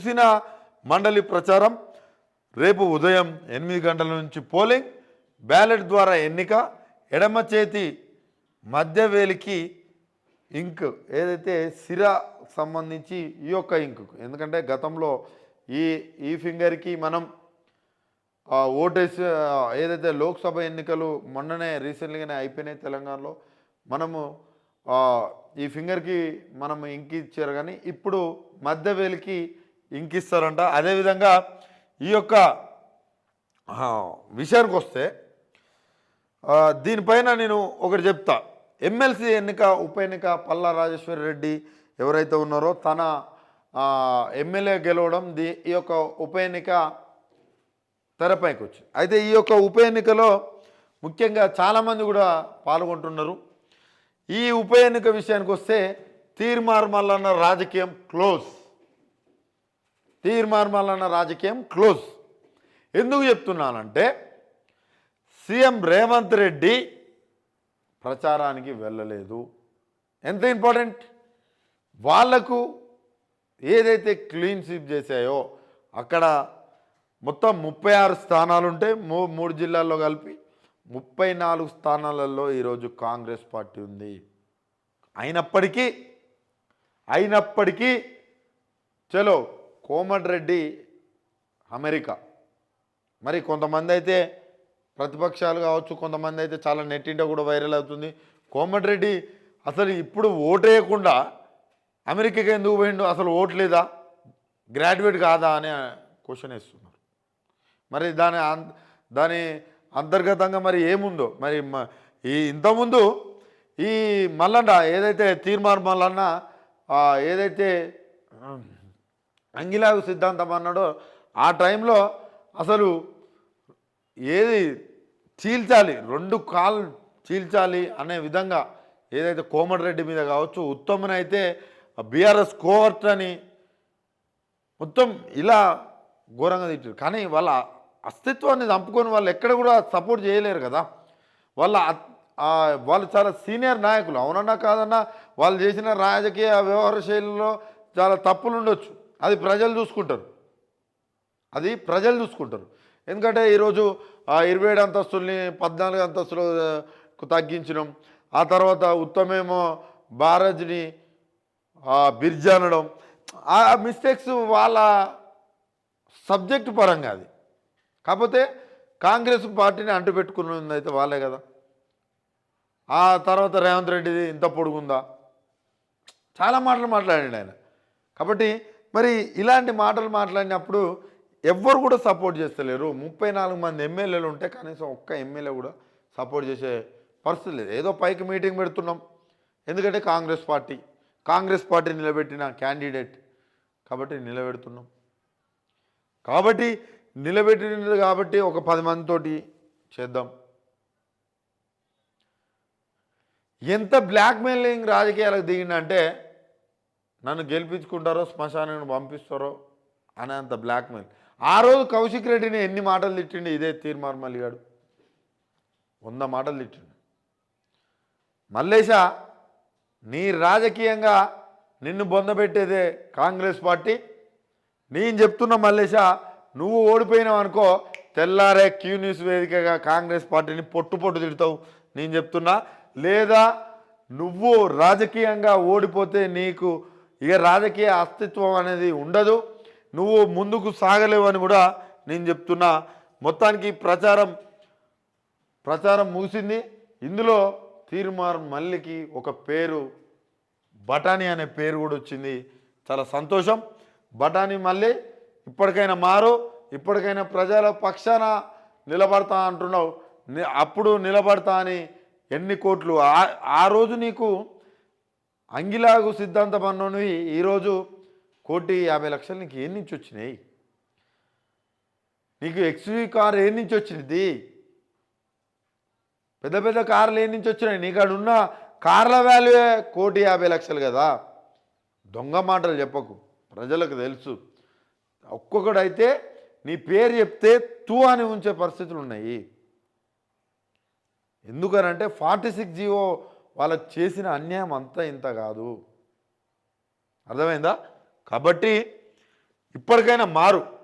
ముగిసిన మండలి ప్రచారం రేపు ఉదయం ఎనిమిది గంటల నుంచి పోలింగ్. బ్యాలెట్ ద్వారా ఎన్నిక. ఎడమ చేతి మధ్య వేలికి ఇంక్. ఏదైతే సిర సంబంధించి ఈ యొక్క ఇంక్ ఎందుకంటే గతంలో ఈ ఈ ఫింగర్కి మనం ఓటేస్ ఓటేసి ఏదైతే లోక్సభ ఎన్నికలు మొన్ననే రీసెంట్గానే అయిపోయినాయి తెలంగాణలో మనము ఈ ఫింగర్కి మనం ఇంక్ ఇచ్చారు కానీ ఇప్పుడు మధ్య ఇంకిస్తారంట. ఇంక్ ఇస్తారంట అదేవిధంగా ఈ యొక్క విషయానికి వస్తే దీనిపైన నేను ఒకటి చెప్తా. ఎమ్మెల్సీ ఎన్నిక ఉప ఎన్నిక పల్లా రాజేశ్వరి రెడ్డి ఎవరైతే ఉన్నారో తన ఎమ్మెల్యే గెలవడం దీ ఈ యొక్క ఉప ఎన్నిక తెరపైకి వచ్చింది. అయితే ఈ యొక్క ఉప ఎన్నికలో ముఖ్యంగా చాలామంది కూడా పాల్గొంటున్నారు. ఈ ఉప ఎన్నిక విషయానికి వస్తే తీర్మార్మల్లన్న రాజకీయం క్లోజ్. తీర్మార్మల్లన్న రాజకీయం క్లోజ్. ఎందుకు చెప్తున్నానంటే సీఎం రేవంత్ రెడ్డి ప్రచారానికి వెళ్ళలేదు. ఎంత ఇంపార్టెంట్? వాళ్ళకు ఏదైతే క్లీన్ స్వీప్ చేశాయో అక్కడ మొత్తం ముప్పై ఆరు స్థానాలుంటే మూ మూడు జిల్లాల్లో కలిపి ముప్పై నాలుగు స్థానాలలో ఈరోజు కాంగ్రెస్ పార్టీ ఉంది. అయినప్పటికీ అయినప్పటికీ చలో కోమటిరెడ్డి అమెరికా. మరి కొంతమంది అయితే ప్రతిపక్షాలు కావచ్చు కొంతమంది అయితే చాలా నెట్టింట కూడా వైరల్ అవుతుంది. కోమటిరెడ్డి అసలు ఇప్పుడు ఓటేయకుండా అమెరికాకి ఎందుకు పోయిండు? అసలు ఓటు లేదా? గ్రాడ్యుయేట్ కాదా అనే క్వశ్చన్ వేస్తున్నారు. మరి దాని దాని అంతర్గతంగా మరి ఏముందో? మరి మ- ఈ ఇంతకుముందు ఈ మల్లన్న ఏదైతే తీర్మార్ మల్లన్న ఏదైతే అంగిలాగు సిద్ధాంతం అన్నాడో ఆ టైంలో అసలు ఏది చీల్చాలి రెండు కాళ్ళు చీల్చాలి అనే విధంగా ఏదైతే కోమటిరెడ్డి మీద కావచ్చు ఉత్తమన్ అయితే బీఆర్ఎస్ కోవర్ట్ అని మొత్తం ఇలా ఘోరంగా తిట్టారు. కానీ వాళ్ళ అస్తిత్వాన్ని చంపుకొని వాళ్ళు ఎక్కడ కూడా సపోర్ట్ చేయలేరు కదా. వాళ్ళ వాళ్ళు చాలా సీనియర్ నాయకులు. అవునన్నా కాదన్నా వాళ్ళు చేసిన రాజకీయ వ్యవహార శైలిలో చాలా తప్పులు ఉండొచ్చు అది ప్రజలు చూసుకుంటారు. అది ప్రజలు చూసుకుంటారు. ఎందుకంటే ఈరోజు ఇరవై ఏడు అంతస్తుల్ని పద్నాలుగు అంతస్తులకు తగ్గించడం ఆ తర్వాత ఉత్తమేమో బారజ్ని బిర్జా అనడం. ఆ మిస్టేక్స్ వాళ్ళ సబ్జెక్ట్ పరంగా అది. కాకపోతే కాంగ్రెస్ పార్టీని అంటుపెట్టుకున్నది అయితే వాళ్ళే కదా. ఆ తర్వాత రేవంత్ రెడ్డిది ఇంత పొడుగుందా? చాలా మాటలు మాట్లాడండి ఆయన. కాబట్టి మరి ఇలాంటి మాటలు మాట్లాడినప్పుడు ఎవ్వరు కూడా సపోర్ట్ చేస్తలేరు. ముప్పై నాలుగు మంది ఎమ్మెల్యేలు ఉంటే కనీసం ఒక్క ఎమ్మెల్యే కూడా సపోర్ట్ చేసే పరిస్థితి లేదు. ఏదో పైకి మీటింగ్ పెడుతున్నాం. ఎందుకంటే కాంగ్రెస్ పార్టీ. కాంగ్రెస్ పార్టీ నిలబెట్టిన క్యాండిడేట్ కాబట్టి నిలబెడుతున్నాం. కాబట్టి నిలబెట్టినది కాబట్టి ఒక పది మందితోటి చేద్దాం. ఎంత బ్లాక్మెయిలింగ్ రాజకీయాలకు దిగిందంటే నన్ను గెలిపించుకుంటారో శ్మశానాన్ని పంపిస్తారో అనేంత బ్లాక్మెయిల్ ఆ రోజు కౌశిక్ రెడ్డిని ఎన్ని మాటలు తిట్టిండు ఇదే తీర్మార్ మల్లిగాడు వంద మాటలు తిట్టిండు. మల్లేశ నీ రాజకీయంగా నిన్ను బొందబెట్టేదే కాంగ్రెస్ పార్టీ. నేను చెప్తున్న మల్లేశ నువ్వు ఓడిపోయినావు అనుకో తెల్లారే క్యూ న్యూస్ వేదికగా కాంగ్రెస్ పార్టీని పొట్టు పొట్టు తిడతావు నేను చెప్తున్నా. లేదా నువ్వు రాజకీయంగా ఓడిపోతే నీకు ఇక రాజకీయ అస్తిత్వం అనేది ఉండదు. నువ్వు ముందుకు సాగలేవు అని కూడా నేను చెప్తున్నా. మొత్తానికి ప్రచారం ప్రచారం ముగిసింది. ఇందులో తీర్మార్ మల్లికి ఒక పేరు బఠానీ అనే పేరు కూడా వచ్చింది. చాలా సంతోషం. బఠానీ మళ్ళీ ఇప్పటికైనా మారు ఇప్పటికైనా ప్రజల పక్షాన నిలబడతా అంటున్నావు. అప్పుడు నిలబడతా అని ఎన్ని కోట్లు? ఆ- ఆ రోజు నీకు అంగిలాగు సిద్ధాంతం అన్నవి ఈరోజు కోటి యాభై లక్షలు నీకు ఏం నుంచి వచ్చినాయి? నీకు ఎక్స్వీ కార్ ఏ నుంచి వచ్చింది పెద్ద పెద్ద కార్లు ఏ నుంచి వచ్చినాయి? నీకు అక్కడ ఉన్న కార్ల వాల్యూయే కోటి యాభై లక్షలు కదా? దొంగ మాటలు చెప్పకు ప్రజలకు తెలుసు. ఒక్కొక్కడైతే నీ పేరు చెప్తే తూ అని ఉంచే పరిస్థితులు ఉన్నాయి. ఎందుకనంటే ఫార్టీ సిక్స్ జీవో వాళ్ళకు చేసిన అన్యాయం అంతా ఇంత కాదు. అర్థమైందా? కాబట్టి ఇప్పటికైనా మారు.